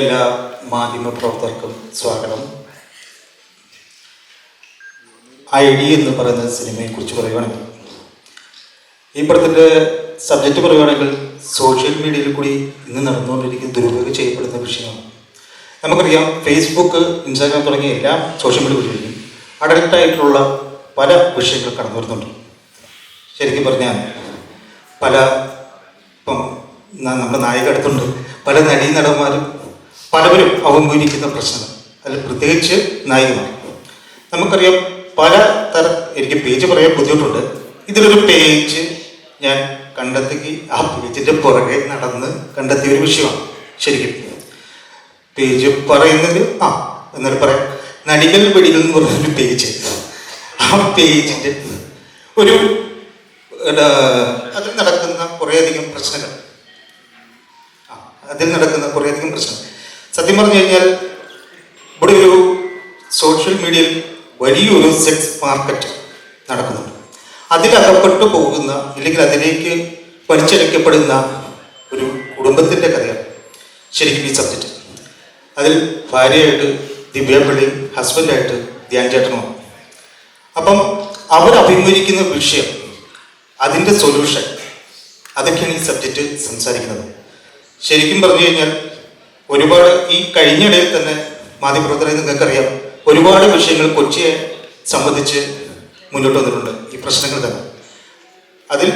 എല്ലാ മാധ്യമ പ്രവർത്തകർക്കും സ്വാഗതം. ഐ ഡി എന്ന് പറയുന്ന സിനിമയെ കുറിച്ച് പറയുകയാണെങ്കിൽ ഈ പടത്തിന്റെ സബ്ജക്റ്റ് പറയുകയാണെങ്കിൽ സോഷ്യൽ മീഡിയയിൽ കൂടി ഇന്ന് നടന്നുകൊണ്ടിരിക്കുന്ന ദുരുപയോഗം ചെയ്യപ്പെടുന്ന വിഷയമാണ്. നമുക്കറിയാം ഫേസ്ബുക്ക് ഇൻസ്റ്റാഗ്രാം തുടങ്ങിയ എല്ലാ സോഷ്യൽ മീഡിയ വഴിയും അഡൽട്ട് ആയിട്ടുള്ള പല വിഷയങ്ങൾ കടന്നു വരുന്നുണ്ട്. ശരിക്കും പറഞ്ഞാൽ പല ഇപ്പം നമ്മുടെ നായിക അടുത്തുണ്ട് പല നടീ നടന്മാരും പലവരും അഭിമുഖീകരിക്കുന്ന പ്രശ്നങ്ങൾ. അതിൽ പ്രത്യേകിച്ച് നായികമാർ. നമുക്കറിയാം പല തര എനിക്ക് പേജ് പറയാൻ ബുദ്ധിമുട്ടുണ്ട്. ഇതിലൊരു പേജ് ഞാൻ കണ്ടെത്തി ആ പേജിന്റെ പുറകെ നടന്ന് കണ്ടെത്തിയ ഒരു വിഷയമാണ് ശരിക്കും. പേജ് പറയുന്നത് ആ എന്നിട്ട് പറയാം. നടികൾ വെടികൾ എന്ന് പറഞ്ഞൊരു പേജ്. ആ പേജിന്റെ ഒരു അതിൽ നടക്കുന്ന കുറേയധികം പ്രശ്നങ്ങൾ. അതിൽ നടക്കുന്ന കുറേയധികം പ്രശ്നങ്ങൾ. സത്യം പറഞ്ഞു കഴിഞ്ഞാൽ ഇവിടെ ഒരു സോഷ്യൽ മീഡിയയിൽ വലിയൊരു സെക്സ് മാർക്കറ്റ് നടക്കുന്നുണ്ട്. അതിലകപ്പെട്ടു പോകുന്ന ഇല്ലെങ്കിൽ അതിലേക്ക് വലിച്ചെടുക്കപ്പെടുന്ന ഒരു കുടുംബത്തിന്റെ കഥയാണ് ശരിക്കും ഈ സബ്ജക്റ്റ് അതിൽ ഭാര്യയായിട്ട് ദിവ്യാപിള്ളിയും ഹസ്ബൻഡായിട്ട് ധ്യാൻ ചേട്ടനുമാണ് അപ്പം അവർ അഭിമുഖീകരിക്കുന്ന വിഷയം അതിന്റെ സൊല്യൂഷൻ അതൊക്കെയാണ് ഈ സബ്ജക്റ്റ് സംസാരിക്കുന്നത്. ശരിക്കും പറഞ്ഞു കഴിഞ്ഞാൽ ഒരുപാട് ഈ കഴിഞ്ഞിടയിൽ തന്നെ മാധ്യമപ്രവർത്തകരെ നിങ്ങൾക്കറിയാം. ഒരുപാട് വിഷയങ്ങൾ കൊച്ചിയെ സംബന്ധിച്ച് മുന്നോട്ട് വന്നിട്ടുണ്ട് ഈ പ്രശ്നങ്ങൾ തന്നെ. അതിൽ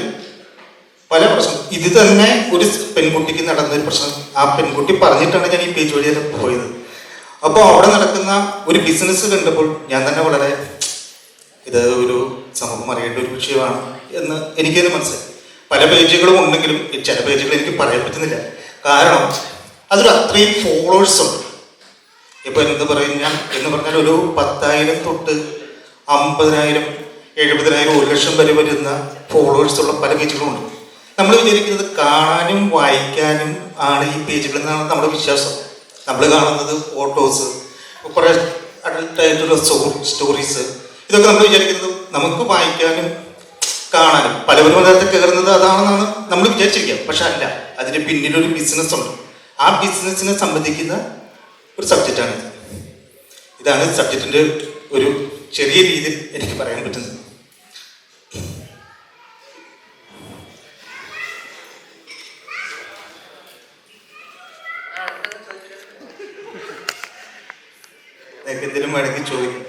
പല പ്രശ്നം ഇത് തന്നെ ഒരു പെൺകുട്ടിക്ക് നടന്ന ഒരു പ്രശ്നം. ആ പെൺകുട്ടി പറഞ്ഞിട്ടാണ് ഞാൻ ഈ പേജ് വഴി പോയത്. അപ്പോൾ അവിടെ നടക്കുന്ന ഒരു ബിസിനസ് കണ്ടപ്പോൾ ഞാൻ തന്നെ വളരെ ഇത് ഒരു സമൂഹം അറിയേണ്ട ഒരു വിഷയമാണ് എന്ന് എനിക്കത് മനസ്സിലായി. പല പേജുകളും ഉണ്ടെങ്കിലും ചില പേജുകൾ എനിക്ക് പറയാൻ പറ്റുന്നില്ല. കാരണം അതൊരു അത്രയും ഫോളോവേഴ്സ് ഉണ്ട്. ഇപ്പൊ എന്ത് പറയും ഞാൻ എന്ന് പറഞ്ഞാൽ ഒരു പത്തായിരം തൊട്ട് അമ്പതിനായിരം എഴുപതിനായിരം ഒരു ലക്ഷം വരെ വരുന്ന ഫോളോവേഴ്സ് ഉള്ള പല പേജുകളുണ്ട് നമ്മൾ വിചാരിക്കുന്നത് കാണാനും വായിക്കാനും ആണ് ഈ പേജുകൾ എന്നാണ് നമ്മുടെ വിശ്വാസം. നമ്മൾ കാണുന്നത് ഫോട്ടോസ് കുറേ അഡൽട്ടായിട്ടുള്ള സ്റ്റോറീസ് ഇതൊക്കെ നമ്മൾ വിചാരിക്കുന്നത് നമുക്ക് വായിക്കാനും കാണാനും. പലവരും അതിനകത്ത് കയറുന്നത് അതാണെന്നാണ് നമ്മൾ വിചാരിച്ചിരിക്കുക. പക്ഷെ അല്ല അതിന് പിന്നിലൊരു ബിസിനസ് ഉണ്ട്. ആ ബിസിനസ്സിനെ സംബന്ധിക്കുന്ന ഒരു സബ്ജക്റ്റാണ് ഇത് ഇതാണ് സബ്ജക്റ്റിന്റെ ഒരു ചെറിയ രീതിയിൽ എനിക്ക് പറയാൻ പറ്റുന്നത്. നിങ്ങൾക്ക് എന്തെങ്കിലും വേണമെങ്കിൽ ചോദിക്കും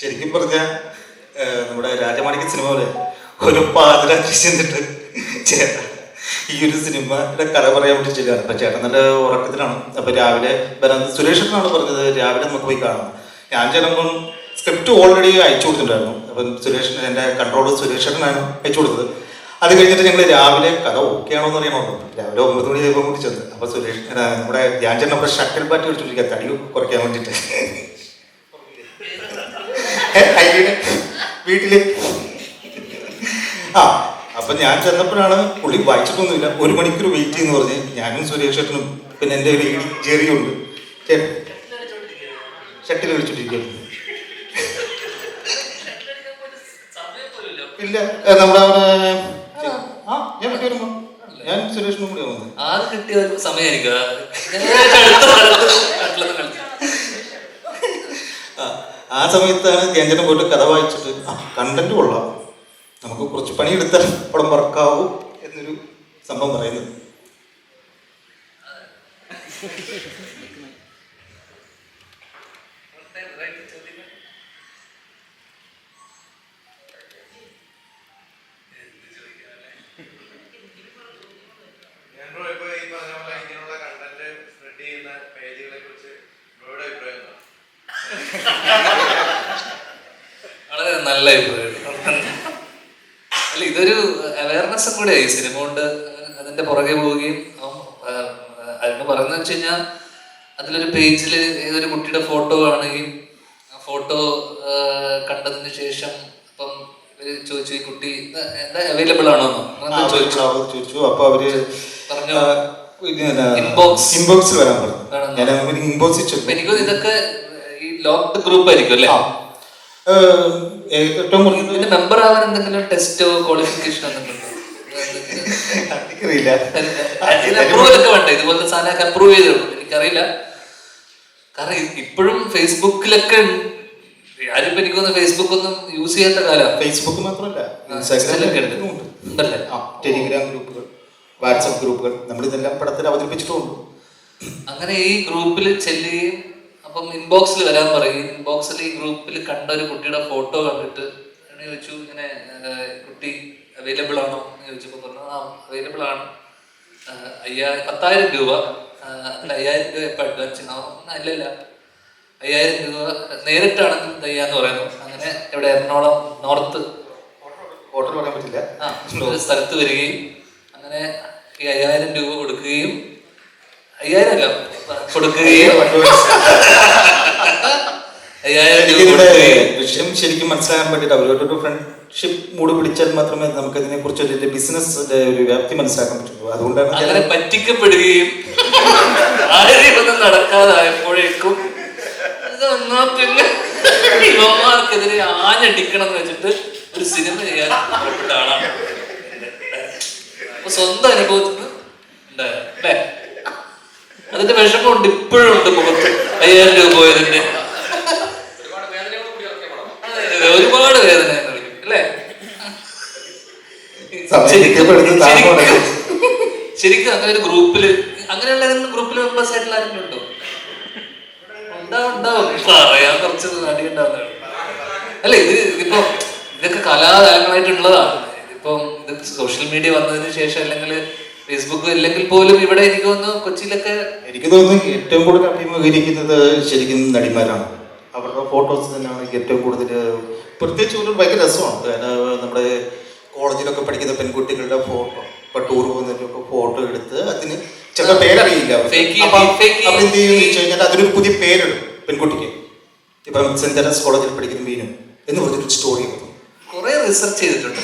ശരിക്കും പറഞ്ഞ നമ്മുടെ രാജമാണിക്യ സിനിമ പോലെ ഒരു പാതിരാത്രി ചെന്നിട്ട് ചേട്ടൻ ഈ ഒരു സിനിമയുടെ കഥ പറയാൻ വേണ്ടി ചെല്ലുകയാണ്. അപ്പൊ ചേട്ടൻ നല്ല ഉറക്കത്തിലാണ്. അപ്പൊ രാവിലെ സുരേഷ് സുരേഷനാണ് പറഞ്ഞത് രാവിലെ നമുക്ക് പോയി കാണാം. ഞാൻ ചെല്ലുമ്പം സ്ക്രിപ്റ്റ് ഓൾറെഡി അയച്ചു കൊടുത്തിട്ടുണ്ടായിരുന്നു. അപ്പം സുരേഷ് എന്റെ കൺട്രോൾ സുരേഷനാണ് അയച്ചു കൊടുത്തത്. അത് കഴിഞ്ഞിട്ട് ഞങ്ങൾ രാവിലെ കഥ ഓക്കെ ആണോ എന്ന് അറിയണമല്ലോ രാവിലെ ഒമ്പത് മണി ആയപ്പോൾ കൂടി ചെന്ന്. അപ്പം സുരേഷ് നമ്മുടെ ധ്യാൻ നമ്മുടെ ഷട്ടിൽ ബാറ്റ് കളിച്ചോണ്ടിരിക്കുക തടി കുറയ്ക്കാൻ വേണ്ടിയിട്ട് ഐഡിയുടെ വീട്ടിൽ. ആ അപ്പൊ ഞാൻ ചെന്നപ്പോഴാണ് പുള്ളി വായിച്ചിട്ടൊന്നുമില്ല. ഒരു മണിക്കൂർ വെയിറ്റ് ചെയ്യുന്നു പറഞ്ഞ് ഞാനും സുരേഷ് പിന്നെ എന്റെ ഒരു ജെറിയുണ്ട്. ഷട്ടിൽ കളിച്ചോണ്ടിരിക്കുകയാണ്. ഇല്ല. നമ്മുടെ അവിടെ ആ ഞാൻ വീട്ടിൽ വരുമ്പോ. ഞാൻ സുരേഷിനും കൂടി വന്നത് ആകെ കിട്ടിയ ഒരു സമയമായിരിക്കും ഞാൻ ആ, ആ സമയത്താണ് കേന്ദ്രം പോയിട്ട് കഥ വായിച്ചിട്ട് ആ കണ്ടന്റ് കൊള്ളാം. നമുക്ക് കുറച്ച് പണിയെടുത്താൽ പടം വർക്കാവും എന്നൊരു സംഭവം പറയുന്നത് ഞാൻ ബ്രോ ഇപ്പൊ ഈ പറഞ്ഞ പോലെ ഇങ്ങനെയുള്ള കണ്ടന്റ് സ്പ്രെഡ് ചെയ്യുന്ന പേജുകളെ കുറിച്ച് ബ്രോയുടെ അഭിപ്രായം എന്താ? വളരെ നല്ല അഭിപ്രായം അല്ല ഇതൊരു അവയർനെസ്സും കൂടിയായി സിനിമ കൊണ്ട് അതിന്റെ പുറകെ പോവുകയും അതിന് പറയുന്നത് വെച്ച് കഴിഞ്ഞാൽ അതിലൊരു പേജിൽ ഏതൊരു കുട്ടിയുടെ ഫോട്ടോ കാണുകയും ആ ഫോട്ടോ കണ്ടതിന് ശേഷം ഇപ്പം ചോദിച്ചു ഈ കുട്ടി എന്താ അവൈലബിൾ ആണോ. ചോദിച്ചു അപ്പൊ അവർ പറഞ്ഞു. ഇൻബോക്സ് ഇൻബോക്സിൽ വരാൻ പറഞ്ഞു. ഞാൻ ഇൻബോക്സിൽ എനിക്ക് ഇതൊക്കെ ഈ ലോക്ക്ഡ് ഗ്രൂപ്പ് ആയിരിക്കും അല്ലേ ഏറ്റവും മെമ്പർ ആവാൻ എന്തെങ്കിലും ടെസ്റ്റോ ക്വാളിഫിക്കേഷൻ എന്തെങ്കിലും? എനിക്കറിയില്ല അപ്രൂവൽ ഒക്കെ വേണ്ട. ഇതുപോലത്തെ സാധനമൊക്കെ അപ്രൂവ് ചെയ്തു എനിക്കറിയില്ല. കാരണം ഇപ്പോഴും ഫേസ്ബുക്കിലൊക്കെ. ആരും എനിക്കൊന്ന് ഫേസ്ബുക്ക് ഒന്നും യൂസ് ചെയ്യാത്ത കാലം. ഫേസ്ബുക്ക് മാത്രമല്ല ഇൻസ്റ്റാഗ്രാമിലൊക്കെ ഉണ്ട്. ഇൻസ്റ്റാഗ്രാമിലും ഉണ്ടല്ലേ? ടെലിഗ്രാം ഗ്രൂപ്പുകൾ വാട്സപ്പ് ഗ്രൂപ്പുകൾ നമ്മളിതെല്ലാം പടത്തിൽ അവതരിപ്പിച്ചിട്ടുണ്ട് അങ്ങനെ ഈ ഗ്രൂപ്പിൽ ചെല്ലുകയും അപ്പം ഇൻബോക്സിൽ വരാൻ പറയും. ഇൻബോക്സിൽ ഈ ഗ്രൂപ്പിൽ കണ്ട ഒരു കുട്ടിയുടെ ഫോട്ടോ കണ്ടിട്ട് വെച്ചു ചോദിച്ചു ഇങ്ങനെ കുട്ടി അവൈലബിൾ ആണോ എന്ന് ചോദിച്ചപ്പോൾ പറഞ്ഞു ആ അവൈലബിൾ ആണ്. അയ്യായിരം അയ്യാ പത്തായിരം രൂപ. അല്ല അയ്യായിരം രൂപ ഇപ്പം അഡ്വാൻസ് അല്ലല്ല. അയ്യായിരം രൂപ നേരിട്ടാണെങ്കിൽ തയ്യാന്ന് പറയുന്നു. അങ്ങനെ ഇവിടെ എറണാകുളം നോർത്ത് ഓർഡർ പറയാൻ പറ്റില്ല. ആ ഒരു സ്ഥലത്ത് വരികയും അങ്ങനെ ഈ അയ്യായിരം രൂപ കൊടുക്കുകയും അയ്യായിരം അല്ല കൊടുക്കുകയും അയ്യായിരം രൂപ വിഷയം ശരിക്കും മനസ്സിലാക്കാൻ ഒരു അവരോടൊരു ഫ്രണ്ട്ഷിപ്പ് മൂഡ് പിടിച്ചാൽ മാത്രമേ നമുക്ക് ഇതിനെ കുറിച്ച് ഒരു ബിസിനസ് ഒരു വ്യാപ്തി മനസ്സിലാക്കാൻ പറ്റുള്ളൂ. അതുകൊണ്ടാണ് അങ്ങനെ പറ്റിക്കപ്പെടുകയും ആരെയൊന്നും നടക്കാതായപ്പോഴേക്കും ഇത് എന്നാ പിന്നെ യുവമാർക്കെതിരെ ആഞ്ഞടിക്കണം എന്ന് വെച്ചിട്ട് ഒരു സിനിമ ചെയ്യാൻ പുറപ്പെട്ട ആളാണ്. അപ്പൊ സ്വന്തം അനുഭവത്തിൽ നിന്ന് അല്ലേ? അതിന്റെ വിഷമമുണ്ട് ഇപ്പോഴും ഉണ്ട് മുഖത്ത്. അയ്യായിരം രൂപ പോയതിന്റെ. ഒരുപാട് വേദന ശരിക്കും- അങ്ങനെ ഒരു ഗ്രൂപ്പിൽ അങ്ങനെയുള്ള ഗ്രൂപ്പിൽ മെമ്പേഴ്സ് ആയിട്ടുള്ള ആരെങ്കിലും ഉണ്ടോ? ഉണ്ടാവും ഉണ്ടാവും പറയാൻ കുറച്ച് നടി ഉണ്ടാവുന്നതാണ്. അല്ല ഇത് ഇതിപ്പോ ഇതൊക്കെ കലാകാലങ്ങളായിട്ടുള്ളതാണ്. ഇതിപ്പം ഇത് സോഷ്യൽ മീഡിയ വന്നതിന് ശേഷം അല്ലെങ്കിൽ ഫേസ്ബുക്ക് ഇല്ലെങ്കിൽ പോലും ഇവിടെ എനിക്ക് തോന്നുന്നു കൊച്ചിയിലൊക്കെ എനിക്ക് തോന്നുന്നു ഏറ്റവും കൂടുതൽ അഭിമുഖീകരിക്കുന്നത് ശരിക്കും നടിമാരാണ്. അവരുടെ ഫോട്ടോസ് തന്നെയാണ് ഏറ്റവും കൂടുതൽ പ്രത്യേകിച്ച് ഒരു ഭയങ്കര രസമാണ്. നമ്മുടെ കോളേജിലൊക്കെ പഠിക്കുന്ന പെൺകുട്ടികളുടെ ഫോട്ടോ ഇപ്പൊ ടൂർ പോകുന്നതിലൊക്കെ ഫോട്ടോ എടുത്ത് അതിന് ചില പേരറിയില്ല. എന്ത് ചെയ്യുമെന്ന് വെച്ച് കഴിഞ്ഞാൽ അതിനൊരു പുതിയ പേരിടും പെൺകുട്ടിക്ക്. ഇപ്പം സെന്റ് തെരസ് കോളേജിൽ പഠിക്കുന്ന മീനു എന്ന് പറഞ്ഞൊരു സ്റ്റോറി കുറെ റിസർച്ച് ചെയ്തിട്ടുണ്ട്.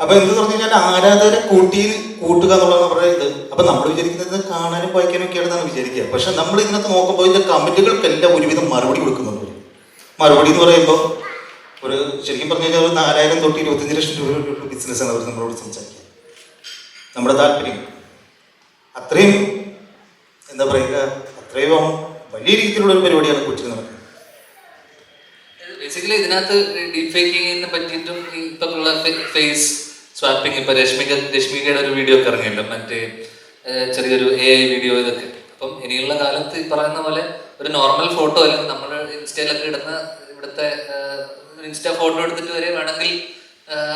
അപ്പൊ എന്ത്? പറഞ്ഞു കഴിഞ്ഞാൽ ആരാധകരെ കൂട്ടി കൂട്ടുക എന്നുള്ളതാണ് അവരുടെ ഇത്. അപ്പൊ നമ്മൾ വിചാരിക്കുന്നത് കാണാനും വായിക്കാനും ഒക്കെ ആണെന്നാണ് വിചാരിക്കുക. പക്ഷെ നമ്മൾ ഇതിനകത്ത് നോക്കുമ്പോൾ ഇതിന്റെ കമന്റുകൾക്കെല്ലാം ഒരുവിധം മറുപടി കൊടുക്കുന്നുണ്ട്. മറുപടി എന്ന് പറയുമ്പോൾ ഒരു ശരിക്കും പറഞ്ഞു കഴിഞ്ഞാൽ നാലായിരം തൊട്ട് ഇരുപത്തഞ്ച് ലക്ഷം രൂപ ബിസിനസ്സാണ് അവർ നമ്മളോട് സംസാരിക്കുക. നമ്മുടെ താല്പര്യം. അത്രയും എന്താ പറയുക അത്രയും വലിയ രീതിയിലുള്ള ഒരു പരിപാടിയാണ് കൊച്ചിയിൽ നടക്കുന്നത്. ബേസിക്കലി ഇതിനകത്ത് ഡീപ് ഫേക്കിങ്ങിനെ പറ്റിയിട്ടും ഇപ്പം ഉള്ള ഫേസ് സ്വാപ്പിംഗ് ഇപ്പം രശ്മിക രശ്മികയുടെ ഒരു വീഡിയോ ഒക്കെ ഇറങ്ങിയല്ലോ മറ്റേ ചെറിയൊരു എ ഐ വീഡിയോ ഇതൊക്കെ. അപ്പം ഇനിയുള്ള കാലത്ത് ഈ പറയുന്ന പോലെ ഒരു നോർമൽ ഫോട്ടോ അല്ലെങ്കിൽ നമ്മൾ ഇൻസ്റ്റയിലൊക്കെ ഇടുന്ന ഇവിടുത്തെ ഇൻസ്റ്റ ഫോട്ടോ എടുത്തിട്ട് വരെ വേണമെങ്കിൽ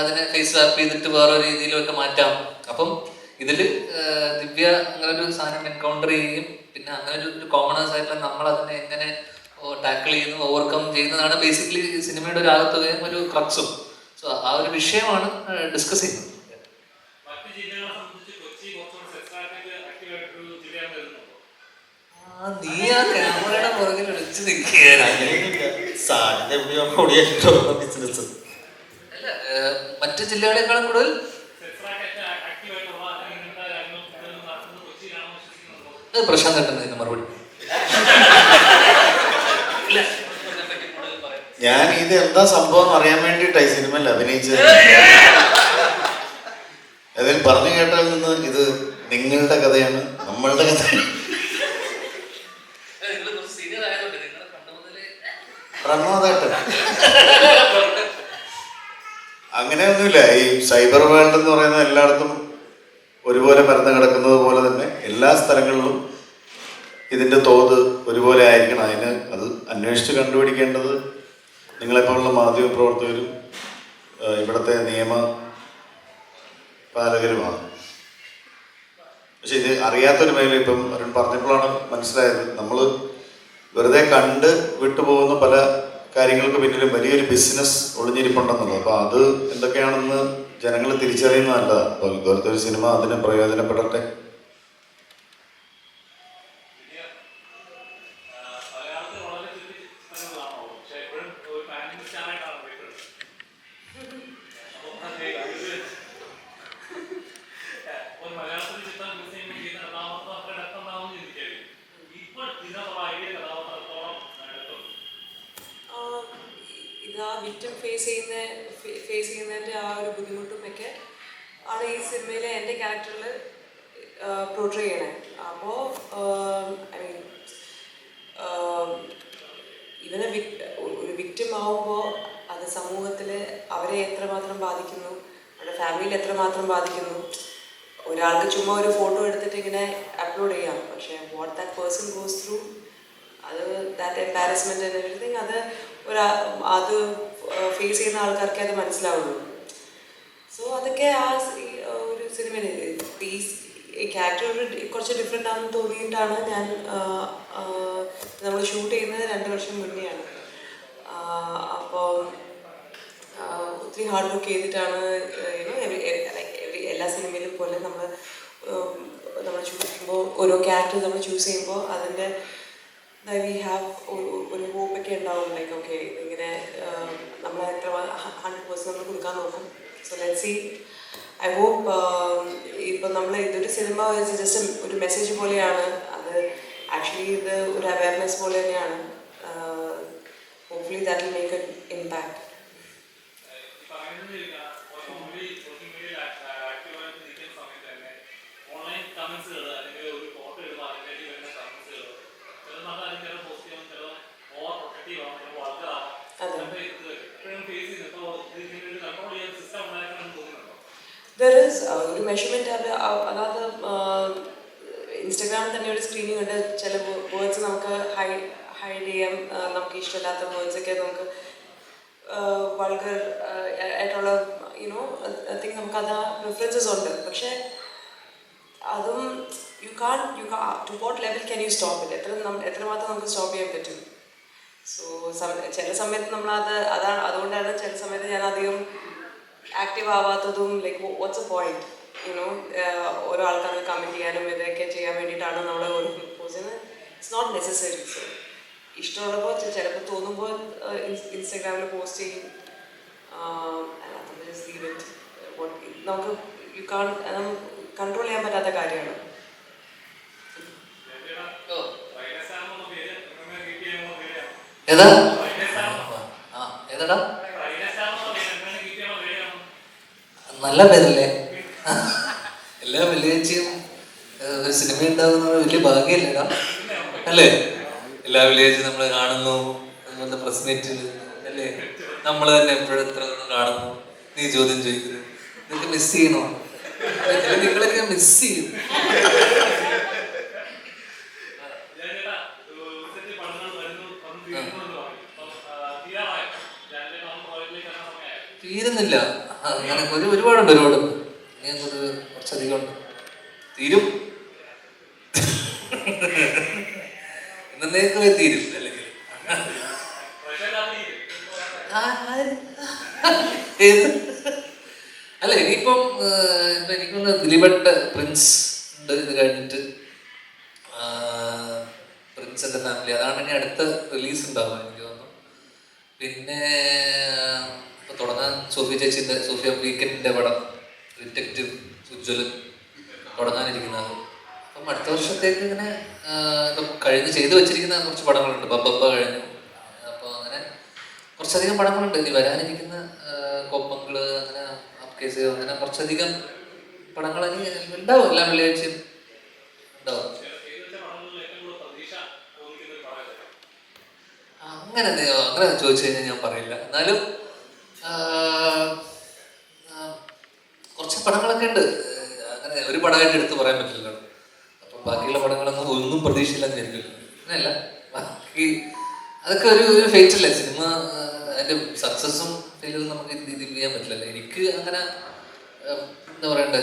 അതിനെ ഫേസ് ആപ്പ് ചെയ്തിട്ട് വേറെ രീതിയിലൊക്കെ മാറ്റാം. അപ്പം ഇതിൽ ദിവ്യ അങ്ങനെ ഒരു സാധനം എൻകൗണ്ടർ ചെയ്യുകയും പിന്നെ അങ്ങനെ ഒരു ഒരു കോമണേഴ്സ് ആയിട്ടുള്ള നമ്മൾ അതിനെ എങ്ങനെ ടാക്കിൾ ചെയ്യുന്നു ഓവർകം ചെയ്യുന്നതാണ് ബേസിക്കലി സിനിമയുടെ ഒരു ആകത്തുകയും ഒരു ക്രക്സും സോ ആ ഒരു വിഷയമാണ് ഡിസ്കസ് ചെയ്യുന്നത്. നീ ആ ക്യാമറയുടെ പുറകിൽ ഒളിച്ചു നിൽക്കുകയാണ് സാധ്യത എവിടെയോ ഓടിയായിട്ടുള്ള ബിസിനസ്. മറ്റ് ജില്ലകളെക്കാളും കൂടുതൽ പ്രശാന്ത് കിട്ടുന്നതിന് മറുപടി. ഞാൻ ഇത് എന്താ സംഭവം അറിയാൻ വേണ്ടിയിട്ടായി സിനിമയിൽ അഭിനയിച്ചത്. അതിൽ പറഞ്ഞു കേട്ടാൽ നിന്ന് ഇത് നിങ്ങളുടെ കഥയാണ് നമ്മളുടെ കഥയാണ്. അങ്ങനെയൊന്നുമില്ല. ഈ സൈബർ വേൾഡ് എന്ന് പറയുന്ന എല്ലായിടത്തും ഒരുപോലെ പരന്ന് കിടക്കുന്നത് പോലെ തന്നെ എല്ലാ സ്ഥലങ്ങളിലും ഇതിന്റെ തോത് ഒരുപോലെ ആയിരിക്കണം. അതിന് അത് അന്വേഷിച്ച് കണ്ടുപിടിക്കേണ്ടത് നിങ്ങളെപ്പോലുള്ള മാധ്യമ പ്രവർത്തകരും ഇവിടുത്തെ നിയമ പാലകരുമാണ്. പക്ഷെ ഇത് അറിയാത്തൊരു മേഖല ഇപ്പം അരുൺ പറഞ്ഞപ്പോഴാണ് മനസ്സിലായത്. നമ്മൾ വെറുതെ കണ്ട് വിട്ടുപോകുന്ന പല കാര്യങ്ങൾക്ക് പിന്നിലും വലിയൊരു ബിസിനസ് ഒളിഞ്ഞിരിപ്പുണ്ടെന്നുള്ളത്. അപ്പോൾ അത് എന്തൊക്കെയാണെന്ന് ജനങ്ങൾ തിരിച്ചറിയുന്നതല്ല ഇതുപോലത്തെ ഒരു സിനിമ അതിന് പ്രയോജനപ്പെടട്ടെ മലയാളത്തിൽ വളരെ ചുരുക്കി ചിത്രങ്ങളാണോ പക്ഷെ എപ്പോഴും ഒരു പാൻ സ്റ്റാറായിട്ടാണ് ഫേസ് ചെയ്യുന്ന ഫേസ് ചെയ്യുന്നതിന്റെ ആ ഒരു ബുദ്ധിമുട്ടും ഒക്കെ ആണ് ഈ സിനിമയിലെ എന്റെ ക്യാരക്ടറിൽ പോർട്രേ ചെയ്യണേ. അപ്പോൾ ഐ മീൻ ഇവനെ ഒരു വിക്റ്റിം ആവുമ്പോൾ അത് സമൂഹത്തിൽ അവരെ എത്രമാത്രം ബാധിക്കുന്നു അവരുടെ ഫാമിലിയിൽ എത്രമാത്രം ബാധിക്കുന്നു. ഒരാൾക്ക് ചുമ്മാ ഒരു ഫോട്ടോ എടുത്തിട്ട് ഇങ്ങനെ അപ്ലോഡ് ചെയ്യാം. പക്ഷേ what that person goes through അത് ദാറ്റ് എംബാരസ്മെന്റ് ആൻഡ് എവറിഥിങ് അത് ഒരാ അത് ഫേസ് ചെയ്യുന്ന ആൾക്കാർക്കേ അത് മനസ്സിലാവുള്ളൂ. സോ അതൊക്കെ ആ സിനിമയിൽ ഈ ക്യാരക്ടർ കുറച്ച് ഡിഫറെന്റ് ആണെന്ന് തോന്നിയിട്ടാണ് ഞാൻ നമ്മൾ ഷൂട്ട് ചെയ്യുന്നത് രണ്ട് വർഷം മുന്നെയാണ്. അപ്പോൾ ഒത്തിരി ഹാർഡ് വർക്ക് ചെയ്തിട്ടാണ് എല്ലാ സിനിമയിലും പോലെ നമ്മൾ നമ്മൾ ചൂസ് ചെയ്യുമ്പോൾ ഓരോ ക്യാരക്ടർ നമ്മൾ ചൂസ് ചെയ്യുമ്പോൾ അതിന്റെ വി ഹാവ് ഒരു ഹോപ്പൊക്കെ ഉണ്ടാവും. ലൈക്ക് ഓക്കെ ഇങ്ങനെ നമ്മൾ എത്ര ഹൺഡ്രഡ് പേഴ്സന്റ് നമ്മൾ കൊടുക്കാൻ നോക്കും. So let see I hope ഇപ്പം നമ്മൾ ഇതൊരു സിനിമ ജസ്റ്റ് ഒരു മെസ്സേജ് പോലെയാണ്. അത് ആക്ച്വലി ഇത് ഒരു അവയർനെസ് പോലെ തന്നെയാണ് hopefully that will make a impact ഈ പറയുന്നത് ഓൺലി സോഷ്യൽ മീഡിയയിൽ ആക്റ്റീവായിട്ട് നിൽക്കുന്ന സമയത്ത് തന്നെ ഓൺലൈൻ കമന്റ്സുകൾ അല്ലെങ്കിൽ ഒരു ഫോട്ടോ ഇടുമ്പോൾ അതിന് വേണ്ടി വരുന്ന കമന്റ്സുകൾ ചില നമ്മൾ അതിന് ചില പോസിറ്റീവ് ആവും ചില ഓവർ പ്രൊട്ടക്റ്റീവ് ആവും ചില വളർത്താവും അതെ. അപ്പോൾ ഇത് എപ്പോഴും ഫേസ് ചെയ്യുന്നത് ഇപ്പോൾ ഇതിന് ഒരു കൺട്രോൾ ചെയ്യാൻ സിസ്റ്റം ഉണ്ടാക്കണമെന്ന് തോന്നുന്നുണ്ടോ ദർ ഇസ് ഒരു മെഷർമെന്റ് അത് അ- അതായത് ഇൻസ്റ്റഗ്രാമിൽ തന്നെ ഒരു സ്ക്രീനിങ് ഉണ്ട്. ചില വേർഡ്സ് നമുക്ക് ഹൈഡ് ഹൈഡ് ചെയ്യാം. നമുക്ക് ഇഷ്ടമില്ലാത്ത വേർഡ്സ് ഒക്കെ നമുക്ക് വൾഗർ ആയിട്ടുള്ള യുനോ തിങ്ക് നമുക്ക് അത് പ്രിഫറൻസസ് ഉണ്ട്. പക്ഷേ അതും you can you to what level can you stop it എത്ര എത്ര എത്രമാത്രം നമുക്ക് സ്റ്റോപ്പ് ചെയ്യാൻ പറ്റും? സോ ചില സമയത്ത് നമ്മളത് അതാണ് അതുകൊണ്ടാണ് ചില സമയത്ത് ഞാൻ അധികം active ആവാത്തതും like what's a point you know ഓരോ ആൾക്കാർക്ക് കമന്റ് ചെയ്യാനും ഇതൊക്കെ ചെയ്യാൻ വേണ്ടിയിട്ടാണ് നമ്മൾ ഓരോ പോസ്റ്റ് ചെയ്യുന്നത്. ഇറ്റ്സ് നോട്ട് നെസസറി സോ ഇഷ്ടമുള്ളപ്പോൾ ചിലപ്പോൾ തോന്നുമ്പോൾ ഇൻസ്റ്റാഗ്രാമിൽ പോസ്റ്റ് ചെയ്യും. ഇറ്റ് നമുക്ക് യു കാൺ കൺട്രോൾ ചെയ്യാൻ പറ്റാത്ത കാര്യമാണ്. ഏതാ വൈറസ് ആണെന്നുള്ള പേര് എങ്ങനെ കിട്ടി എന്നുള്ള പേരാണ് ഏതാ വൈറസ് ആണോ ആ ഏതാടാ വൈറസ് ആണെന്നുള്ള പേര് എങ്ങനെ കിട്ടി എന്നുള്ള പേരാണ് നല്ല പേരല്ലേ? എല്ലാ വെള്ളിയാഴ്ചയും ഒരു സിനിമ ഉണ്ടാകുന്ന വലിയ ഭാഗ്യമല്ലേടാ. അല്ലേ? എല്ലാ വെള്ളിയാഴ്ചയും നമ്മൾ കാണുന്നു അതുപോലെ പ്രസ് മീറ്റിൽ അല്ലേ? നമ്മൾ തന്നെ എപ്പോഴും കാണുന്നു? നീ ചോദ്യം ചോദിക്കുന്നു ഇതൊക്കെ മിസ് ചെയ്യണോ? നിങ്ങളൊക്കെ മിസ് ചെയ്യും ഞാൻ ചേട്ടാ ഒരു സെറ്റ് പടങ്ങൾ വരുന്നു വന്നു തീരുന്നു എന്ന് പറയും അപ്പം തീരാറായോ ഞാൻ ചേട്ടാ നമ്മൾ പ്രോജക്റ്റിലേക്ക് ഇറങ്ങുന്ന സമയമായോ തീരുന്നില്ല ആ, അങ്ങനെ ഒരു ഒരുപാടുണ്ട് ഒരുപാട് ഞങ്ങൾക്ക് കുറച്ചധികം ഉണ്ട് തീരും എന്നേക്കുമേ തീരും അല്ലെങ്കിൽ? ഏത്? അല്ല ഇനിയിപ്പം എനിക്കൊന്ന് ദിലീപട്ട് പ്രിൻസ് ഉണ്ട് ഇത് കഴിഞ്ഞിട്ട് ആ, പ്രിൻസ് എന്റെ ഫാമിലി അതാണ് ഇനി അടുത്ത റിലീസ് ഉണ്ടാവുക എനിക്ക് തോന്നുന്നു പിന്നെ ഇപ്പൊ തുടങ്ങാൻ സോഫിയ ചേച്ചിന്റെ സൂഫിയ വീക്കെൻഡിന്റെ പടം ഡിറ്റക്റ്റീവ് ഉജ്ജ്വലൻ തുടങ്ങാനിരിക്കുന്നത് അപ്പം അടുത്ത വർഷത്തേക്ക് ഇങ്ങനെ ഇപ്പം കഴിഞ്ഞ് ചെയ്തു വെച്ചിരിക്കുന്ന കുറച്ച് പടങ്ങളുണ്ട്. ബബ്ബ കഴിഞ്ഞു. അപ്പോൾ അങ്ങനെ കുറച്ചധികം പടങ്ങളുണ്ട്. ഇനി വരാനിരിക്കുന്ന കൊപ്പങ്ങൾ അങ്ങനെ അപ്കേസ് അങ്ങനെ കുറച്ചധികം പടങ്ങൾ ഉണ്ടാവും. എല്ലാ വെള്ളിയാഴ്ചയും ഉണ്ടാവും? അങ്ങനെ അങ്ങനെ ചോദിച്ചു കഴിഞ്ഞാൽ ഞാൻ പറയില്ല. എന്നാലും കുറച്ച് പടങ്ങളൊക്കെ ഉണ്ട്. അങ്ങനെ ഒരു പടമായിട്ട് എടുത്ത് പറയാൻ പറ്റില്ല അപ്പം ബാക്കിയുള്ള പടങ്ങളൊന്നും ഒന്നും പ്രതീക്ഷയില്ലെന്ന് വിചാരിക്കില്ല ബാക്കി അതൊക്കെ ഒരു ഒരു ഫേറ്റ് അല്ലേ? സിനിമ അതിന്റെ സക്സസും ഫെയിലും നമുക്ക് ഇത് ചെയ്യാൻ പറ്റില്ലല്ലോ. എനിക്ക് അങ്ങനെ എന്താ പറയണ്ടേ?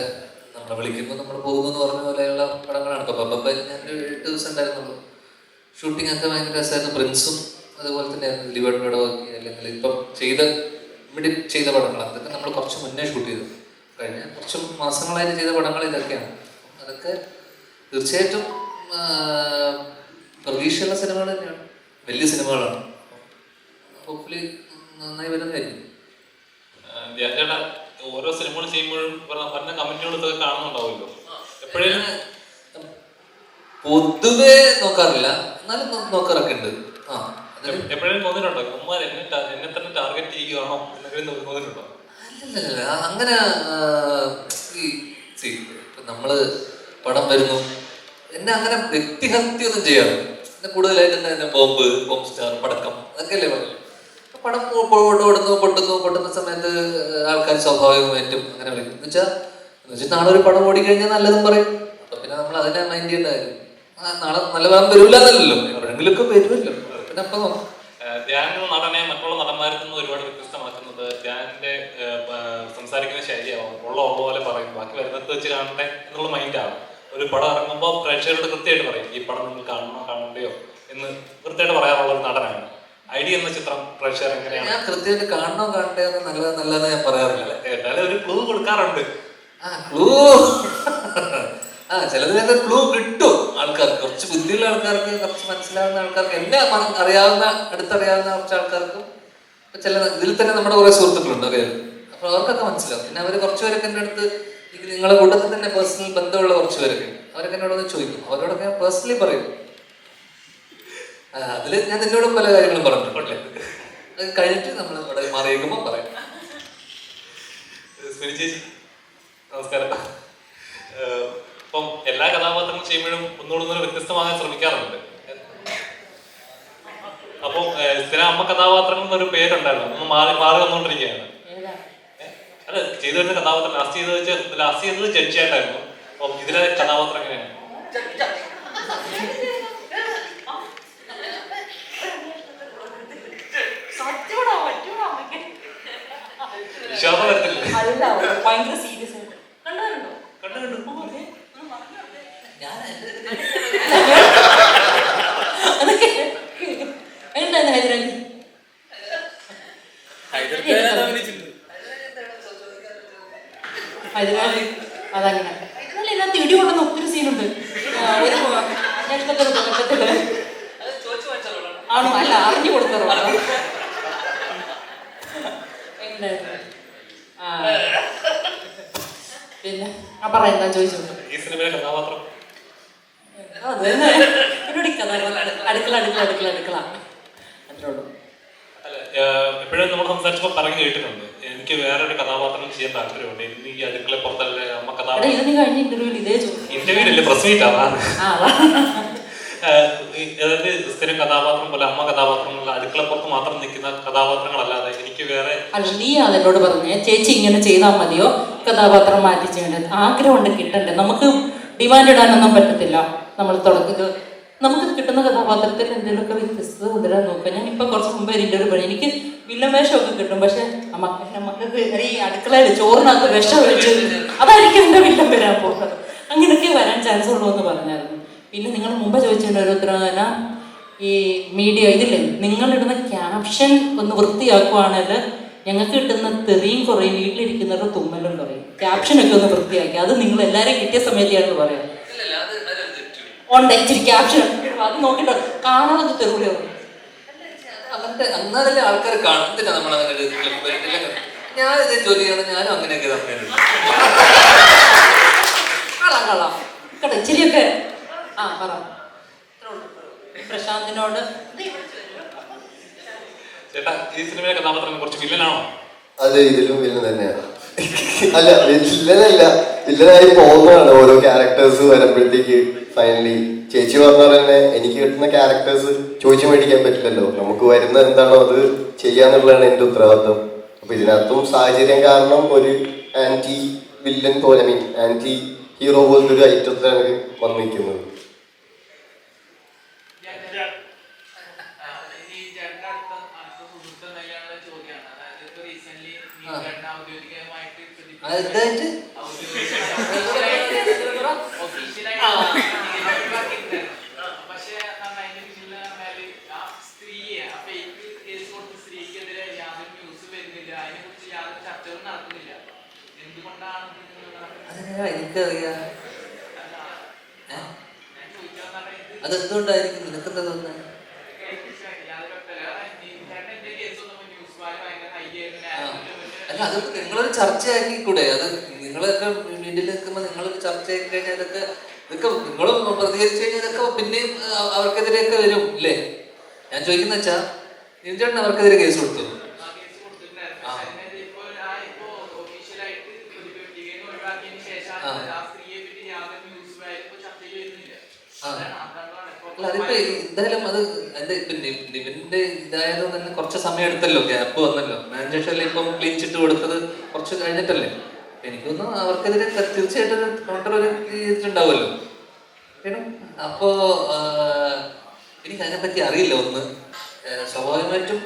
നമ്മളെ വിളിക്കുമ്പോൾ നമ്മൾ പോകുന്നു എന്ന് പറഞ്ഞ പോലെയുള്ള പടങ്ങളാണ്. ഇപ്പൊ ബബ്ബയിൽ ഞാൻ എട്ട് ദിവസം ഉണ്ടായിരുന്നുള്ളൂ. ഷൂട്ടിംഗ് ഒക്കെ ഭയങ്കര രസമായിരുന്നു. പ്രിൻസും അതുപോലെ തന്നെ ദിലീപേട്ടനോട് അല്ലെങ്കിൽ ഇപ്പം ചെയ്ത ഇവിടെ ചെയ്ത പടങ്ങൾ. അതൊക്കെ നമ്മൾ കുറച്ച് മുന്നേ ഷൂട്ട് ചെയ്തു. കഴിഞ്ഞ കുറച്ച് മാസങ്ങളായിട്ട് ചെയ്ത പടങ്ങൾ ഇതൊക്കെയാണ്. അതൊക്കെ തീർച്ചയായിട്ടും പ്രതീക്ഷയുള്ള സിനിമകൾ തന്നെയാണ്. വലിയ സിനിമകളാണ്. ഹോപ്പ്ഫുള്ളി നന്നായി വരുന്നതായിരിക്കും. ചേട്ടാ ഓരോ സിനിമകൾ ചെയ്യുമ്പോഴും പറഞ്ഞ- കമന്റുകളൊക്കെ കാണുന്നുണ്ടാവുമല്ലോ. എപ്പോഴും പൊതുവേ നോക്കാറില്ല. എന്നാലും നോക്കാറൊക്കെ ഉണ്ട്. ആ. അല്ലല്ല അങ്ങനെ നമ്മൾ പടം വരുന്നു. എന്നെ അങ്ങനെ വ്യക്തിഹത്യൊന്നും ചെയ്യാറ് എന്നെ കൂടുതലായിട്ട് എന്നെ ബോംബ് ബോംബ് സ്റ്റാർ പടക്കം അതൊക്കെയല്ലേ പറഞ്ഞു പടം പൊടുന്നു പൊട്ടുന്നു പൊട്ടുന്ന സമയത്ത് ആൾക്കാർ സ്വാഭാവികമായിട്ടും അങ്ങനെ വിളിക്കും എന്ന് വെച്ചാൽ എന്ന് വെച്ചാൽ നാളെ ഒരു പടം ഓടിക്കഴിഞ്ഞാൽ നല്ലതും പറയും. അപ്പൊ പിന്നെ നമ്മൾ അതിനെ മൈൻഡ് ചെയ്യേണ്ട കാര്യം. ആ, നാളെ നല്ല പടം വരൂല എന്നല്ലല്ലോ എവിടെയെങ്കിലുമൊക്കെ വരുമല്ലോ അപ്പൊ ധ്യാൻ നടനെ മറ്റുള്ള നടന്മാരിൽ നിന്ന് ഒരുപാട് വ്യത്യസ്തമാക്കുന്നത് ധ്യാനിന്റെ സംസാരിക്കുന്ന ശൈലിയാവും. ഉള്ള ഉള്ള പോലെ പറയും. ബാക്കി വരുന്നത് വെച്ച് കാണട്ടെ എന്നുള്ള മൈൻഡാണ് ഒരു പടം ഇറങ്ങുമ്പോൾ പ്രേക്ഷകരോട് കൃത്യമായിട്ട് പറയും ഈ പടം നിങ്ങൾ കാണണോ കാണണ്ടയോ? എന്ന് കൃത്യമായിട്ട് പറയാറുള്ള ഒരു നടനാണ്. ഐഡിയ എന്ന ചിത്രം പ്രേക്ഷകർ എങ്ങനെയാണ്? ഞാൻ കൃത്യമായിട്ട് കാണണോ കാണണ്ടേ എന്ന് നല്ലത് നല്ലത് ഞാൻ പറയാറില്ല. എന്നാലും ഒരു ക്ലൂ കൊടുക്കാറുണ്ട്. ആ ക്ലൂ ആ ചിലതിനൊക്കെ ക്ലൂ കിട്ടും. ആൾക്കാർക്ക് കുറച്ച് ബുദ്ധിയുള്ള ആൾക്കാർക്ക് കുറച്ച് മനസ്സിലാവുന്ന ആൾക്കാർക്ക് എന്നെ അറിയാവുന്ന അടുത്തറിയാവുന്ന കുറച്ച് ആൾക്കാർക്കും ചില ഇതിൽ തന്നെ നമ്മുടെ കുറെ സുഹൃത്തുക്കളുണ്ട് അവർ അപ്പൊ അവർക്കൊക്കെ മനസ്സിലാവും. പിന്നെ അവർ കുറച്ച് പേരൊക്കെ എന്റെ അടുത്ത് നിങ്ങളെ കൂട്ടത്തിൽ തന്നെ പേഴ്സണൽ ബന്ധമുള്ള കുറച്ച് പേരൊക്കെ അവരൊക്കെ എന്നോടൊന്ന് ചോദിക്കും. അവരോടൊക്കെ ഞാൻ പേഴ്സണലി പറയും. അതിൽ അതിൽ ഞാൻ നിന്നോടും പല കാര്യങ്ങളും പറഞ്ഞിട്ടുണ്ട്. അത് കഴിഞ്ഞിട്ട് നമ്മൾ ഇവിടെ മാറിയേക്കുമ്പോൾ പറയാം. നമസ്കാരം. ഇപ്പം എല്ലാ കഥാപാത്രങ്ങളും ചെയ്യുമ്പോഴും ഒന്നുകൂടെ വ്യത്യസ്തമാകാൻ ശ്രമിക്കാറുണ്ട്. അപ്പൊ സ്ഥിര അമ്മ കഥാപാത്രങ്ങൾ എന്നൊരു പേരുണ്ടായിരുന്നു. മാറി മാറി വന്നുകൊണ്ടിരിക്കുകയാണ്? അല്ല ചെയ്തു വരുന്ന കഥാപാത്രം ലാസ്റ്റ് ചെയ്ത് വെച്ച് ലാസ്റ്റ് ചെയ്തത് ജഡ്ജിയായിട്ടായിരുന്നു. അപ്പം ഇതിലെ കഥാപാത്രം എങ്ങനെയാണ്? വിശ്വാസം വരത്തില്ല. കണ്ടു കണ്ടു ഞാൻ എന്റെ അതൊക്കെ എന്തായിരുന്നു ഹൈദരാലി ഹൈദരാലി അതങ്ങനെ ഹൈദരാലി ഇതിനകത്ത് ഇടി കൊണ്ടുവന്ന ഒത്തിരി സീനുണ്ട് ആ, ഒരു ഞെട്ടത്തൊരു തുടക്കത്തിൽ ആണോ അല്ല അറിഞ്ഞു കൊടുത്തറോ എന്തായിരുന്നു ആ പിന്നെ ആ പറ എന്താ ചോദിച്ചോളൂ ഈ സിനിമയിലെ കഥാപാത്രം അത് തന്നെ. എന്നോട് ഈ കഥ പറഞ്ഞത് അടുക്കള അടുക്കള അടുക്കള അടുക്കള അത്രേ ഉള്ളൂ അല്ല ഏഹ് എപ്പോഴും നമ്മൾ സംസാരിച്ചപ്പോൾ പറഞ്ഞു കേട്ടിട്ടുണ്ട് എനിക്ക് വേറൊരു കഥാപാത്രം ചെയ്യാൻ താല്പര്യമുണ്ട്. ഇന്ന് ഈ അടുക്കള പുറത്തല്ലേ അമ്മ കഥാപാത്രം? ഇന്റർവ്യൂലല്ലേ പ്രസ് മീറ്റ്. അതായത് സ്ഥിരം കഥാപാത്രം പോലെ അമ്മ കഥാപാത്രങ്ങൾ അടുക്കളപ്പുറത്ത് മാത്രം നിൽക്കുന്ന കഥാപാത്രങ്ങളല്ലാതെ എനിക്ക് വേറെ അല്ല നീ അതെന്നോട് പറഞ്ഞേ ചേച്ചി ഇങ്ങനെ ചെയ്താൽ മതിയോ? കഥാപാത്രം മാറ്റി ചെയ്യേണ്ടത് ആഗ്രഹം ഉണ്ട് കിട്ടണ്ടേ. നമുക്ക് ഡിമാൻഡ് ഇടാനൊന്നും പറ്റത്തില്ല. നമ്മൾ തുടക്കത്തിൽ നമുക്ക് കിട്ടുന്ന കഥാപാത്രത്തിൽ എന്തെങ്കിലുമൊക്കെ വ്യത്യസ്തത കൊണ്ടുവരാൻ നോക്കാം. ഞാൻ ഇപ്പൊ കുറച്ച് മുമ്പ് ഒരു പണി എനിക്ക് വില്ലൻ വേഷമൊക്കെ കിട്ടും. പക്ഷെ മക്കളുടെ മക്കൾക്ക് ഈ അടുക്കളയിൽ ചോറിനകത്ത് വിഷം വെച്ചു അതായിരിക്കും എന്റെ വില്ലൻ വരാൻ പോകുന്നത്. അങ്ങനെയൊക്കെ വരാൻ ചാൻസ് ഉള്ളൂ എന്ന് പറഞ്ഞായിരുന്നു. പിന്നെ നിങ്ങൾ മുമ്പ് ചോദിച്ചതിന്റെ ഒരു ഉത്തരം ഈ മീഡിയ ഇതില്ലേ നിങ്ങളിടുന്ന ക്യാപ്ഷൻ ഒന്ന് വൃത്തിയാക്കുവാണെങ്കിൽ ഞങ്ങൾക്ക് കിട്ടുന്ന തെറിയും കുറയും വീട്ടിലിരിക്കുന്നവരുടെ തുമ്മലും കുറയും. ക്യാപ്ഷനൊക്കെ ഒന്ന് വൃത്തിയാക്കി. അത് നിങ്ങൾ എല്ലാവരെയും കിട്ടിയ സമയത്തെയാണ് പറയാം. ഉണ്ട് ഇച്ചിരി ക്യാപ്ഷൻ അത് നോക്കിട്ടോ കാണാതെ പറയും അങ്ങനത്തെ അങ്ങനെ ആൾക്കാർ കാണത്തില്ല നമ്മൾ അങ്ങനെ. ഞാൻ ഇത് ജോലി ചെയ്യണം. ഞാനും അങ്ങനെയൊക്കെ കള്ളാം കള്ളാം. കേട്ടോ ഇച്ചിരിയൊക്കെ. ആ പറ. ഇത്രേ ഉള്ളൂ. പ്രശാന്തിനോട്. ചേട്ടാ ഈ സിനിമയിലെ കഥാപാത്രം കുറച്ച് വില്ലനാണോ? അത് ഇതിലും വില്ലൻ തന്നെയാണ്. അല്ല വില്ലനല്ല. വില്ലനായി പോകുന്നതാണ് ഓരോ ക്യാരക്ടേഴ്സ് വരുമ്പോഴത്തേക്ക്. ഫൈനലി ചേച്ചി പറഞ്ഞ പോലെ തന്നെ എനിക്ക് കിട്ടുന്ന ക്യാരക്ടേഴ്സ് ചോദിച്ചു മേടിക്കാൻ പറ്റില്ലല്ലോ. നമുക്ക് വരുന്നത് എന്താണോ അത് ചെയ്യാന്നുള്ളതാണ് എന്റെ ഉത്തരവാദിത്വം. അപ്പൊ ഇതിനകത്തും സാഹചര്യം കാരണം ഒരു ആന്റി വില്ലൻ പോലെ മീൻ ആന്റി ഹീറോ പോലത്തെ ഒരു ഐറ്റത്തിലാണ് വന്നിരിക്കുന്നത്. അതായത് ഇപ്പൊ റീസെന്റ് ആ. ചേട്ടൻ ഔദ്യോഗികമായിട്ട് ആ, എന്തായിട്ട് പക്ഷേ അതിന്റെ പിന്നിൽ പറഞ്ഞാൽ ആ സ്ത്രീയെ ആ ഫേക്ക് കേസ് കൊടുത്ത സ്ത്രീക്കെതിരെ യാതൊരു ന്യൂസ് വരുന്നില്ല അതിനെ കുറിച്ച് യാതൊരു ചർച്ചകളും നടക്കുന്നില്ല എന്തുകൊണ്ടാണ് ഇത് ഇങ്ങനെ നടക്കുന്നത്? അതെങ്ങനെയാ എനിക്കറിയാം ഏ? ഞാൻ ചോദിക്കാന്ന് പറഞ്ഞാൽ ഇത് അതെന്തുകൊണ്ടായിരിക്കും നിനക്കെന്താ തോന്നുന്നത് യാതൊരു വ്യക്തമല്ല. ചേട്ടൻ എന്റെ കേസ് വന്നപ്പോ ന്യൂസ് വാല്യൂ ഭയങ്കര ഹൈ അതെന്തുകൊണ്ടായിരിക്കും? നിനക്കെന്താ തോന്നുന്നത് അല്ല അത് നിങ്ങളൊരു ചർച്ചയാക്കി കൂടെ അത് നിങ്ങളൊക്കെ വീട്ടിൽ നിൽക്കുമ്പോൾ നിങ്ങളൊരു ചർച്ചയാക്കി കഴിഞ്ഞാൽ ഇതൊക്കെ ഇതൊക്കെ നിങ്ങളും പ്രതികരിച്ചു കഴിഞ്ഞാൽ ഇതൊക്കെ പിന്നെയും അവർക്കെതിരെയൊക്കെ വരും ഇല്ലേ? ഞാൻ ചോദിക്കുന്ന വെച്ചാ നിഞ്ചേട്ടൻ അവർക്കെതിരെ കേസ് കൊടുത്തു ആ കേസ് കൊടുത്തിട്ടുണ്ടായിരുന്നു. പക്ഷേ അതിനകത്ത് ഇപ്പൊ ആ ഇപ്പൊ ഒഫീഷ്യലായിട്ട് ഒരു പട്ടികയിൽ നിന്ന് ഒഴിവാക്കിയതിന് ശേഷം ആ. ആ സ്ത്രീയെ പറ്റി യാതൊരു ന്യൂസ് ഇപ്പൊ ചർച്ചയിൽ വരുന്നില്ല ആ. അതാണ് അതാണ് ഇപ്പൊ അല്ല അതിപ്പോ എന്തായാലും അത് എന്റെ ഇപ്പൊ നിവിന്റെ ഇതായത് തന്നെ കുറച്ച് സമയം എടുത്തല്ലോ ഗ്യാപ്പ് വന്നല്ലോ മാഞ്ചസ്റ്ററിൽ ഇപ്പം ക്ലീൻ ചിട്ട് കൊടുത്തത് കുറച്ച് കഴിഞ്ഞിട്ടല്ലേ? എനിക്കൊന്ന് അവർക്കെതിരെ തീർച്ചയായിട്ടും കൗണ്ടർ ഒരു ചെയ്തിട്ടുണ്ടാവുമല്ലോ? അപ്പോ എനിക്ക് എനിക്ക് അതിനെപ്പറ്റി അറിയില്ല ഒന്ന്. സ്വാഭാവികമായിട്ടും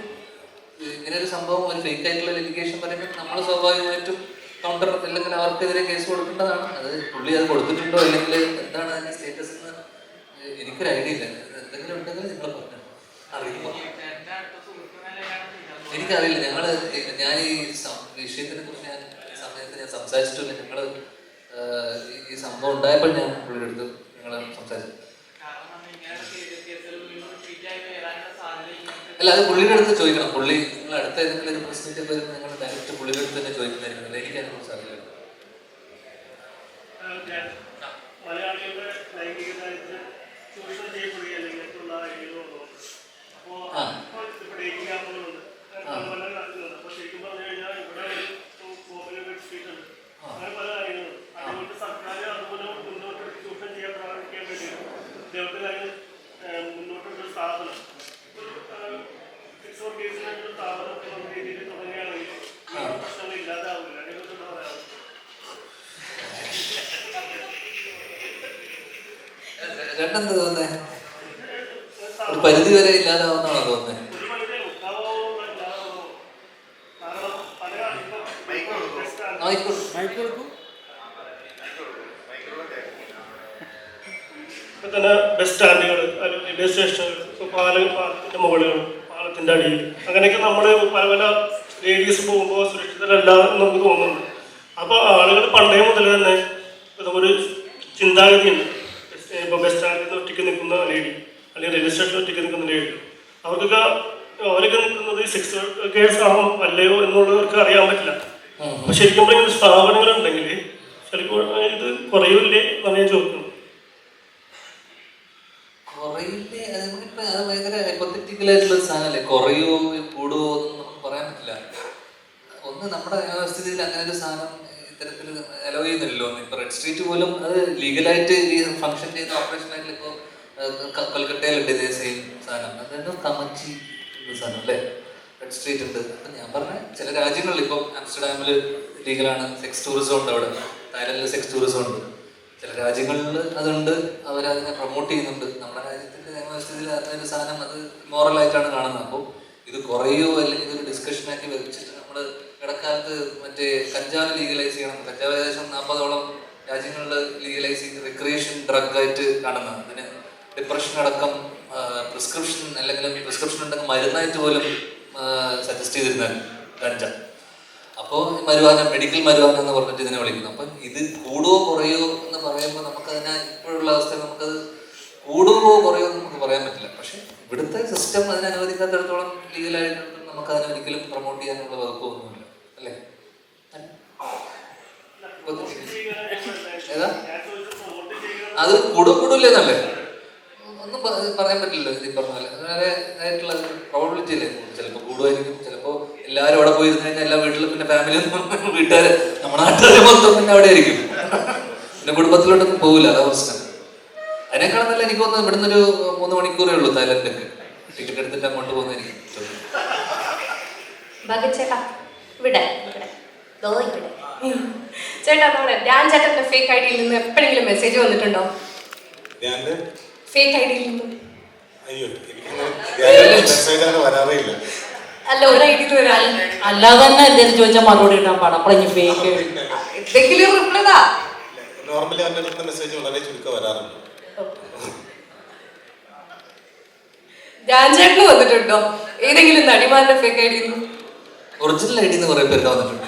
ഇങ്ങനെ ഒരു സംഭവം ഒരു ഫേക്ക് ആയിട്ടുള്ള ലിറ്റിഗേഷൻ പറയുമ്പോൾ നമ്മൾ സ്വാഭാവികമായിട്ടും കൗണ്ടർ അല്ലെങ്കിൽ അവർക്കെതിരെ കേസ് കൊടുക്കേണ്ടതാണ്. അത് പുള്ളി അത് കൊടുത്തിട്ടുണ്ടോ അല്ലെങ്കിൽ എന്താണ് അതിന്റെ സ്റ്റേറ്റസ് എന്ന് എനിക്കൊരു ഐഡിയ ഇല്ല എന്തെങ്കിലും ഉണ്ടെങ്കിൽ നിങ്ങൾ പറഞ്ഞു അറിയുമോ ചേട്ടന്റെ അടുത്ത സുഹൃത്ത് നിലയിലാണ് ചെയ്തത്. എനിക്കറിയില്ല ഞങ്ങൾ ഞാൻ ഈ വിഷയത്തിനെ കുറിച്ച് ഞാൻ സമയത്ത് ഞാൻ സംസാരിച്ചിട്ടില്ല. ഞങ്ങൾ ഈ- സംഭവം ഉണ്ടായപ്പോൾ ഞാൻ പുള്ളിയുടെ അടുത്ത് ഞങ്ങൾ സംസാരിച്ചു. അല്ല അത് പുള്ളിയുടെ അടുത്ത് ചോദിക്കണം. പുള്ളി നിങ്ങൾ അടുത്ത ഏതെങ്കിലും ഒരു പ്രശ്നത്തിൽ വരുമ്പോൾ നിങ്ങൾ ഡയറക്റ്റ് പുള്ളിയുടെ അടുത്ത് തന്നെ ചോദിക്കുന്നതായിരിക്കും. എനിക്ക് അതിനെ കുറിച്ച് അറിയില്ല. മലയാളികളുടെ ലൈംഗികതായിട്ട് ചൂഷണം ചെയ്യപ്പെടുക അല്ലെങ്കിൽ മറ്റുള്ള ഐഡിയകളുണ്ടോ അപ്പോൾ ആ. ഇപ്പോൾ ഡേറ്റിംഗ് ആപ്പുകളുണ്ട് പല തോന്നേ ഒരു പരിധി വരെ ഉണ്ട് അങ്ങനെ പല കാര്യങ്ങളുണ്ട് അതുകൊണ്ട് സർക്കാർ അതുപോലെ മുന്നോട്ട് ചൂഷണം ചെയ്യാൻ പ്രാർത്ഥിക്കാൻ വേണ്ടിയിട്ട് ഇതേപോലത്തെ കാര്യം ഏഹ്, മുന്നോട്ടൊരു സ്ഥാപനം ഒരു സിക്സ് ഫോർ കേസിനായിട്ട് ഒരു സ്ഥാപനം എന്നുള്ള രീതിയിൽ തുടങ്ങുകയാണെങ്കിൽ ഈ പ്രശ്നങ്ങൾ ഇല്ലാതാവില്ല അതിനെക്കുറിച്ച് എന്താ പറയാനുള്ളത് ചേട്ടൻ എന്താ തോന്നുന്നേ ഒരു പരിധി വരെ ഇല്ലാതാവുന്നതാണോ തോന്നുന്നത് ഒരു മനുഷ്യനെ മുക്കാവാവുന്ന ഇല്ലാതാവുമോ? കാരണം പല ഇപ്പൊ ബെസ്റ്റ് ആണ്. ആയിക്കോട്ടെ ഇപ്പൊ തന്നെ ബസ് സ്റ്റാൻഡുകൾ റെയിൽവേ സ്റ്റേഷനുകൾ ഇപ്പൊ പാലം പാലത്തിന്റെ മുകളിൽ പാലത്തിന്റെ അടിയിൽ അങ്ങനെയൊക്കെ നമ്മൾ പല പല റേഡിയസ് പോകുമ്പോൾ സുരക്ഷിതരല്ല എന്ന് നമുക്ക് തോന്നുന്നുണ്ട്. അപ്പോൾ ആളുകൾ പണ്ടേ മുതൽ തന്നെ ഒരു ചിന്താഗതിയുണ്ട്. ഇപ്പോൾ ബസ് സ്റ്റാൻഡിൽ ഒറ്റയ്ക്ക് നിൽക്കുന്ന ലേഡി അല്ലെങ്കിൽ റെയിൽവേ സ്റ്റേഷനിൽ ഒറ്റയ്ക്ക് നിൽക്കുന്ന ലേഡി അവർക്കൊക്കെ അവരൊക്കെ നിൽക്കുന്നത് സെക്സ് കേസ് ആണോ അല്ലയോ എന്നുള്ളത് അവർക്ക് അറിയാൻ പറ്റില്ല. അപ്പൊ ശരിക്കും പറഞ്ഞാൽ സ്ഥാപനങ്ങളുണ്ടെങ്കിൽ ചിലപ്പോൾ ഇത് കുറയൂല്ലേ എന്നാണ് ഞാൻ ചോദിക്കുന്നത്. കുറയില്ലേ? അത് ഭയങ്കര ഹൈപ്പത്തറ്റിക്കലായിട്ടുള്ള സാധനമല്ലേ? കുറയോ കൂടുവോ ഒന്നും നമുക്ക് പറയാൻ പറ്റില്ല ഒന്ന് നമ്മുടെ വ്യവസ്ഥിതിയിൽ അങ്ങനെ ഒരു സാധനം ഇത്തരത്തിൽ അലോ ചെയ്യുന്നില്ലല്ലോ. ഇപ്പൊ റെഡ് സ്ട്രീറ്റ് പോലും അത് ലീഗലായിട്ട് ഈ ഫംഗ്ഷൻ ചെയ്യുന്ന ഓപ്പറേഷൻ ആയിട്ട് ഇപ്പോൾ കൊൽക്കട്ടയിലുണ്ട് ഇതേ സെയിം സാധനം. അതായത് കമച്ചി സാധനം അല്ലേ? റെഡ് സ്ട്രീറ്റ് ഉണ്ട്. അപ്പൊ ഞാൻ പറഞ്ഞ ചില രാജ്യങ്ങളിൽ ഇപ്പം ആംസ്റ്റർഡാമിൽ ലീഗലാണ് സെക്സ് ടൂറിസം ഉണ്ട് അവിടെ. തായ്ലൻഡിൽ സെക്സ് ടൂറിസം ഉണ്ട്. ചില രാജ്യങ്ങളിൽ അതുണ്ട്. അവരതിനെ പ്രൊമോട്ട് ചെയ്യുന്നുണ്ട്. നമ്മുടെ രാജ്യത്തിന്റെ നിയമവ്യവസ്ഥയിൽ അതിനൊരു സാധനം അത് മോറലായിട്ടാണ് കാണുന്നത്. അപ്പോൾ ഇത് കുറയോ അല്ലെങ്കിൽ ഇതൊരു ഡിസ്കഷനാക്കി വെച്ചിട്ട് നമ്മൾ ഇടക്കാലത്ത് മറ്റേ കഞ്ചാവ് ലീഗലൈസ് ചെയ്യണം. കഞ്ചാവ് ഏകദേശം നാൽപ്പതോളം രാജ്യങ്ങളിൽ ലീഗലൈസ് ചെയ്ത് റിക്രിയേഷൻ ഡ്രഗ് ആയിട്ട് കാണുന്നത് അതിന് ഡിപ്രഷൻ അടക്കം പ്രിസ്ക്രിപ്ഷൻ അല്ലെങ്കിൽ പ്രിസ്ക്രിപ്ഷൻ ഉണ്ടെങ്കിൽ മരുന്നായിട്ട് പോലും സജസ്റ്റ് ചെയ്തിരുന്നത് കഞ്ച അപ്പോൾ മരുവാന മെഡിക്കൽ മരുവാന എന്ന് പറഞ്ഞിട്ട് ഇതിനെ വിളിക്കുന്നു. അപ്പം ഇത് കൂടുവോ കുറയോ എന്ന് പറയുമ്പോൾ നമുക്ക് നമുക്കതിനെ ഇപ്പോഴുള്ള അവസ്ഥയിൽ നമുക്കത് കൂടുവോ കുറയോ എന്ന് നമുക്ക് പറയാൻ പറ്റില്ല. പക്ഷെ ഇവിടുത്തെ സിസ്റ്റം അതിനെ അനുവദിക്കാത്തിടത്തോളം ലീഗലായിട്ട് നമുക്ക് അതിനെ ഒരിക്കലും പ്രൊമോട്ട് ചെയ്യാനുള്ള വകുപ്പൊന്നുമില്ല. അല്ലേ? ഏതാ? അത് കൂടും കൂടില്ലെന്നല്ലേ ഒന്നും പറയാൻ പറ്റില്ല ഇതിൽ പറഞ്ഞാൽ വേറെ ആയിട്ടുള്ള പ്രോബിലിറ്റി അല്ലേ ചിലപ്പോൾ കൂടുമായിരിക്കും. ചിലപ്പോൾ എല്ലാവരും അവിടെ പോയി ഇരുന്ന് കഴിഞ്ഞാൽ എല്ലാ വീട്ടിലും പിന്നെ ഫാമിലി വീട്ടുകാർ നമ്മുടെ നാട്ടുകാർ മൊത്തം പിന്നെ അവിടെ ആയിരിക്കും പിന്നെ കുടുംബത്തിലോട്ടൊന്നും പോകില്ല അതാ പ്രശ്നം. അതിനേക്കാളും നല്ല എനിക്ക് തോന്നുന്നു ഇവിടുന്ന് ഒരു മൂന്ന് മണിക്കൂറേ ഉള്ളൂ തായ്ലൻഡൊക്കെ ടിക്കറ്റ് എടുത്തിട്ട് അങ്ങോട്ട് പോകുന്ന ചേട്ടാ ഇവിടെ ഇവിടെ. ദോ ഇവിടെ. ചേട്ടാ നമ്മുടെ ചേട്ടന്റെ ഫേക്ക് ഐ ഡിയിൽ നിന്ന് എപ്പോഴെങ്കിലും മെസ്സേജ് വന്നിട്ടുണ്ടോ? ഫേക്ക് ഐ ഡിയിൽ നിന്ന്. എനിക്ക് അല്ല ഒരു ഐ ഡിയിൽ വരാൻ. അല്ലാതെ തന്നെ എന്തെങ്കിലും ചോദിച്ചാൽ മറുപടി ഇടാൻ പാടാം. ഫേക്ക് എന്തെങ്കിലും റിപ്ലൈ താ നോർമലി മെസ്സേജ് വളരെ ചുരുക്കം വരാറുണ്ട്. ധ്യാൻ ചേട്ടന് വന്നിട്ടുണ്ടോ? ഏതെങ്കിലും നടിമാരുടെ fake I original I D എന്ന് കുറെ പേരുടെ വന്നിട്ടുണ്ട്!